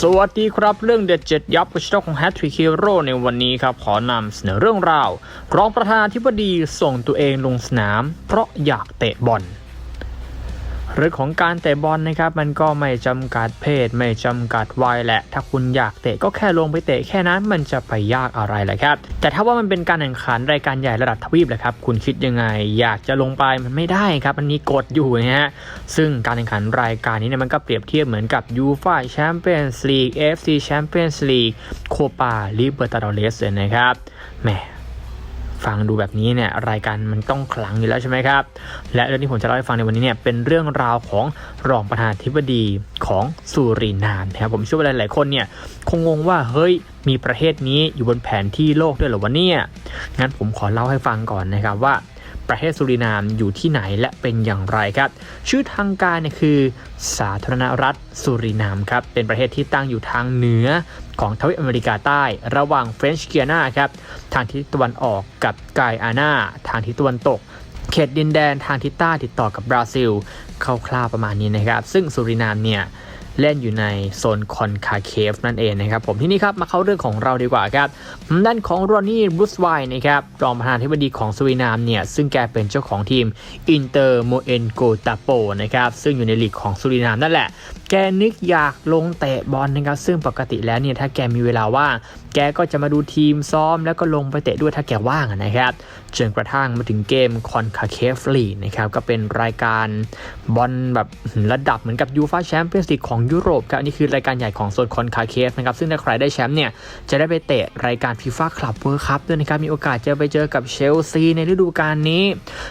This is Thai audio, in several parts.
สวัสดีครับเรื่องเด็ดเจ็ดยับกับช่องของ Hat Trick Hero ในวันนี้ครับ ขอนำเสนอเรื่องราว รองประธานาธิบดีส่งตัวเองลงสนาม เพราะอยากเตะบอล เรื่องของการเตะบอลนะครับ มันก็ไม่จำกัดเพศ ไม่จำกัดวัยแหละ ถ้าคุณอยากเตะก็แค่ลงไปเตะแค่นั้นมันจะไปยากอะไรแหละครับ แต่ถ้าว่ามันเป็นการแข่งขันรายการใหญ่ระดับทวีปแหละครับ คุณคิดยังไง อยากจะลงไปมันไม่ได้ครับมันมีกฎอยู่นะฮะซึ่งการแข่งขันรายการนี้เนี่ยมันก็เปรียบเทียบเหมือนกับยูฟ่าแชมเปี้ยนส์ลีก AFC แชมเปี้ยนส์ลีกโคปาลิเบอร์ตาดเรสเลยนะครับแหม ฟังดูแบบนี้เนี่ยรายการมันต้องขลังอยู่แล้วใช่ไหมครับ และเรื่องที่ผมจะเล่าให้ฟังในวันนี้เนี่ยเป็นเรื่องราวของรองประธานาธิบดีของสุรินามนะครับผมเชื่อว่าหลายๆคนเนี่ยคงงงว่าเฮ้ยมีประเทศนี้อยู่บนแผนที่โลกด้วยเหรอวะเนี่ยงั้นผมขอเล่าให้ฟังก่อนนะครับว่า ประเทศสุรินามอยู่ที่ไหนและเป็นอย่างไรครับ ชื่อทางการเนี่ยคือ สาธารณรัฐสุรินามครับ เป็นประเทศที่ตั้งอยู่ทางเหนือของทวีปอเมริกาใต้ ระหว่างเฟรนช์เกียนาครับ ทางทิศตะวันออกกับไกอานาทางทิศตะวันตกเขตดินแดนทางทิศใต้ติดต่อกับบราซิลคร่าวๆประมาณนี้นะครับ ซึ่งสุรินามเนี่ย เล่นอยู่ในโซนคอนคาเคฟนั่นเองนะครับผมที่นี่ครับมาเข้าเรื่องของเราดีกว่าครับด้านของรอนนี่บรูซไวนะครับรองประธานาธิบดีของสุรินามเนี่ยซึ่งแกเป็นเจ้าของทีมอินเตอร์โมเอนโกตาโปนะครับซึ่งอยู่ในลีกของสุรินามนั่นแหละ แกนึกอยากลงเตะบอลนะครับซึ่งปกติแล้วเนี่ยถ้าแกมีเวลาว่างแกก็จะมาดูทีมซ้อมแล้วก็ลงไปเตะด้วยถ้าแกว่างนะครับจนกระทั่งมาถึงเกมคอนคาเคฟลีนะครับก็เป็นรายการบอลแบบระดับเหมือนกับยูฟาแชมเปี้ยนส์ลีกของยุโรปครับนี่คือรายการใหญ่ของโซนคอนคาเคฟนะครับซึ่งถ้าใครได้แชมป์เนี่ยจะได้ไปเตะรายการฟีฟ่าคลับเวิร์คัพด้วยนะครับมีโอกาสจะไปเจอกับเชลซีในฤดูกาลนี้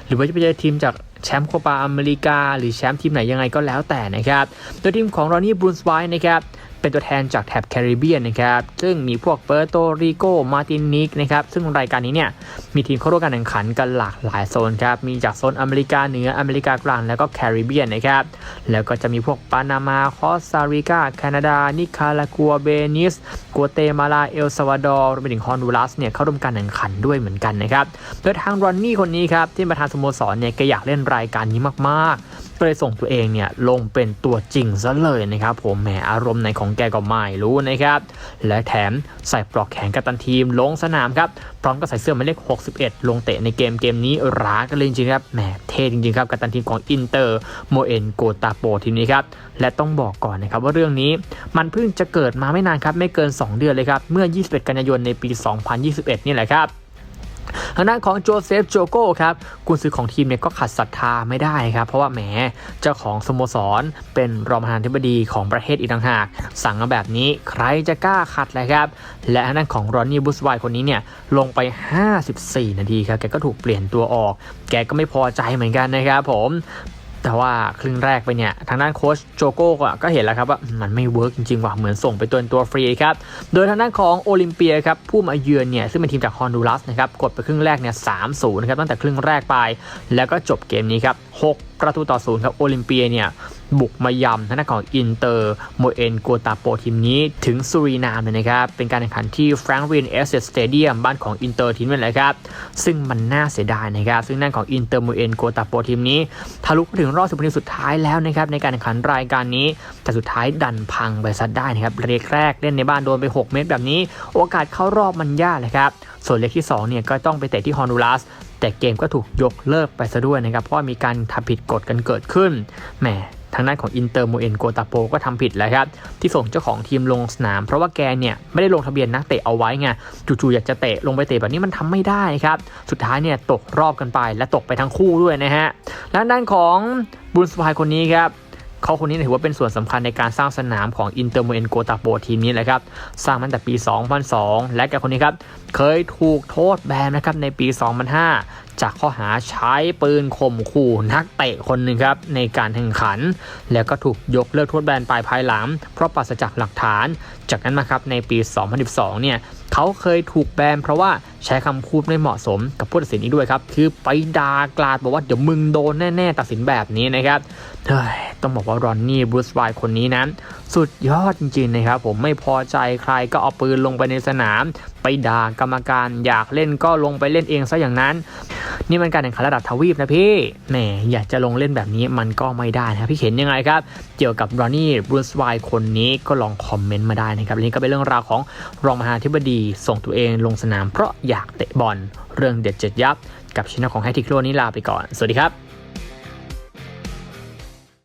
หรือว่าจะไปเจอทีมจากแชมป์โคปาอเมริกา หรือแชมป์ทีมไหนยังไงก็แล้วแต่นะครับโดยทีมของรอนนี่บรูนสไวน์นะครับ เป็นตัวแทนจากแถบแคริบเบียนนะครับ ซึ่งมีพวกเปอร์โตริโก มาตินิกนะครับ ซึ่งรายการนี้เนี่ย มีทีมเข้าร่วมการแข่งขันกันหลากหลายโซนครับ มีจากโซนอเมริกาเหนือ อเมริกากลาง แล้วก็แคริบเบียนนะครับ แล้วก็จะมีพวกปานามา คอสตาริกา แคนาดา นิคารากัว เบนิส กัวเตมาลา เอลซาวาดอร์รวมไปถึงฮอนดูรัสเนี่ยเข้าร่วมการแข่งขันด้วยเหมือนกันนะครับ โดยทางรอนนี่คนนี้ครับที่ประธานสโมสรเนี่ยแกอยากเล่นรายการนี้มากๆก็เลยส่งตัวเองเนี่ยลงเป็นตัวจริงซะเลยนะครับผมแหมอารมณ์ในของแกก็ไม่รู้นะครับ และแถมใส่ปลอกแขนกัปตันทีมลงสนามครับ พร้อมกับใส่เสื้อหมายเลข 61 ลงเตะในเกมเกมนี้ร้ากันเลยจริงครับแหมเท่จริงๆครับกัปตันทีมของอินเตอร์โมเอนโกตาโปทีมนี้ครับ และต้องบอกก่อนนะครับว่าเรื่องนี้มันเพิ่งจะเกิดมาไม่นานครับไม่เกิน 2 เดือนเลยครับเมื่อ 21 กันยายนในปี 2021 นี่แหละครับ ทางด้านของโจเซฟโจโก้ครับกุนซือของทีมเนี่ยก็ขัดศรัทธาไม่ได้ครับ เพราะว่าแหมเจ้าของสโมสร เป็นรองประธานาธิบดีของประเทศอีกต่างหาก สั่งมาแบบนี้ใครจะกล้าขัดเลยครับ และทางด้านของรอนนี่บุสไวคนนี้เนี่ยลงไป 54 นาทีครับแกก็ถูกเปลี่ยนตัวออก แกก็ไม่พอใจเหมือนกันนะครับผม แต่ว่าครึ่งแรกไปเนี่ย ทางด้านโค้ชโจโก้ก็เห็นแล้วครับว่ามันไม่เวิร์กจริงๆว่ะเหมือนส่งไปตัวตัวฟรีครับ โดยทางด้านของโอลิมเปียครับผู้มาเยือนเนี่ยซึ่งเป็นทีมจากฮอนดูรัสนะครับกดไปครึ่งแรกเนี่ยสามศูนย์นะครับตั้งแต่ครึ่งแรกไป แล้วก็จบเกมนี้ครับหกประตูต่อศูนย์ครับโอลิมเปียเนี่ยบุกมายำทางด้านของอินเตอร์โมเอนโกตาโปทีมนี้ถึงสุรินามเลยนะครับ เป็นการแข่งขันที่แฟรงก์วินเอสเซสเตเดียมบ้านของอินเตอร์ทีมนั่นแหละครับ ซึ่งมันน่าเสียดายนะครับ ซึ่งนั่นของอินเตอร์โมเอนโกตาโปทีมนี้ทะลุถึงรอบสิบทีสุดท้ายแล้วนะครับในการแข่งขันรายการนี้ แต่สุดท้ายดันพังไปซะได้นะครับเล็กแรกเล่นในบ้านโดนไป 6 เมตรแบบนี้ โอกาสเข้ารอบมันยากเลยครับส่วนเล็กที่2เนี่ยก็ต้องไปเตะที่ฮอนดูรัสแต่เกมก็ถูกยกเลิกไปซะด้วยนะครับเพราะมีการทำผิดกฎกันเกิดขึ้นแหม ทางด้านของอินเตอร์โมเอนโกตาโปก็ทำผิดแล้วครับที่ส่งเจ้าของทีมลงสนาม เพราะว่าแกเนี่ยไม่ได้ลงทะเบียนนักเตะเอาไว้ไงจู่ๆอยากจะเตะลงไปเตะแบบนี้มันทำไม่ได้ครับสุดท้ายเนี่ยตกรอบกันไปและตกไปทั้งคู่ด้วยนะฮะและด้านของบุนสปายคนนี้ครับเขาคนนี้ถือว่าเป็นส่วนสำคัญในการสร้างสนามของอินเตอร์โมเอนโกตาโปทีมนี้แหละครับ สร้างมาตั้งแต่ปี 2002 และแกคนนี้ครับ เคยถูกโทษแบนนะครับในปี 2005 จากข้อหาใช้ปืนข่มขู่นักเตะคนหนึ่งครับในการแข่งขัน แล้วก็ถูกยกเลิกโทษแบนไปภายหลัง เพราะปราศจากหลักฐาน จากนั้นมาครับในปี 2012 เนี่ยเขาเคยถูกแบนเพราะว่า ใช้คำพูดไม่เหมาะสมกับผู้ตัดสินนี้ด้วยครับ คือไปด่ากลาดบอกว่าเดี๋ยวมึงโดนแน่ๆ ตัดสินแบบนี้นะครับเฮ้ยต้องบอกว่ารอนนี่บรูซไวคนนี้นะสุดยอดจริงๆนะครับ ผมไม่พอใจใครก็เอาปืนลงไปในสนาม ไปด่ากรรมการอยากเล่นก็ลงไปเล่นเองซะอย่างนั้น นี่มันการแข่งขันระดับทวีปนะพี่แหมอยากจะลงเล่นแบบนี้มันก็ไม่ได้นะพี่เห็นยังไงครับ เกี่ยวกับรอนนี่บรูซไวคนนี้ก็ลองคอมเมนต์มาได้นะครับนี่ก็เป็นเรื่องราวของรองมหาธิบดีส่งตัวเองลงสนามเพราะอยอยากเตะบอลเรื่องเด็ดเจ็ดยับ กับช่องของแฮติคโลนี้ลาไปก่อน สวัสดีครับ